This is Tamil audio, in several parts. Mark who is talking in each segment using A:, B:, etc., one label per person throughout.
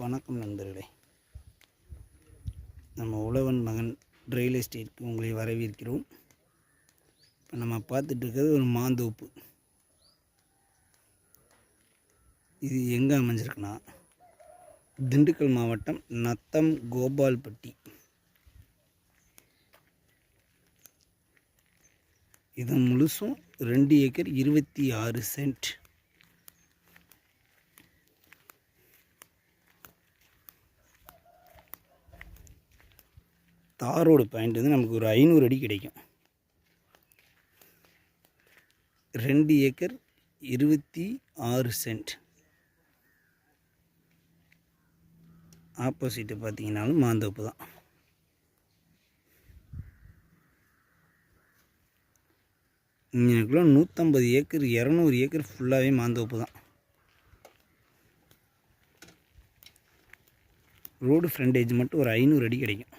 A: வணக்கம் நண்பர்களே. நம்ம உழவன் மகன் ரியல் எஸ்டேட்க்கு உங்களை வரவேற்கிறோம். இப்போ நம்ம பார்த்துட்ருக்கிறது ஒரு மாந்தோப்பு. இது எங்கே அமைஞ்சிருக்குன்னா திண்டுக்கல் மாவட்டம் நத்தம் கோபால்பட்டி. இது முழுசும் ரெண்டு ஏக்கர் இருபத்தி ஆறு சென்ட். தாரோடு பாயிண்ட் வந்து நமக்கு ஒரு ஐநூறு அடி கிடைக்கும். ரெண்டு ஏக்கர் இருபத்தி ஆறு சென்ட். ஆப்போசிட்டு பார்த்தீங்கன்னாலும் மாந்தோப்பு தான். இங்கனக்குள்ள நூற்றம்பது ஏக்கர் இரநூறு ஏக்கர் ஃபுல்லாகவே மாந்தோப்பு தான். ரோடு ஃப்ரண்டேஜ் மட்டும் ஒரு ஐநூறு அடி கிடைக்கும்.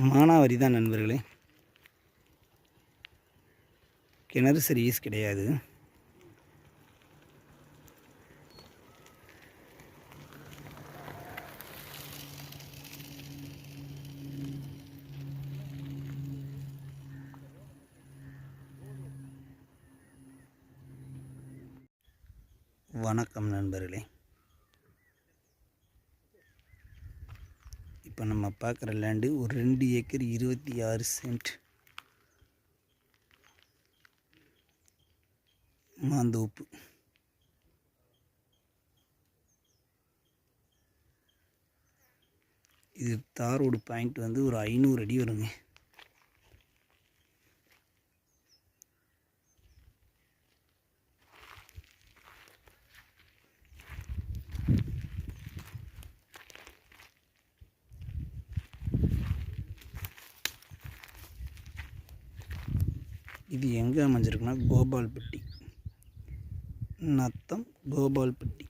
A: மானாவரி தான் நண்பர்களே. கிணறு சர்வீஸ் கிடையாது. வணக்கம் நண்பர்களே. இப்போ நம்ம பார்க்குற லேண்டு ஒரு ரெண்டு ஏக்கர் இருபத்தி ஆறு சென்ட் மாந்தோப்பு. இது தாரோடு பாயிண்ட் வந்து ஒரு ஐநூறு அடி வருங்க. இது எங்கே அமைஞ்சிருக்குன்னா கோபால்பட்டி. நத்தம் கோபால்பட்டி.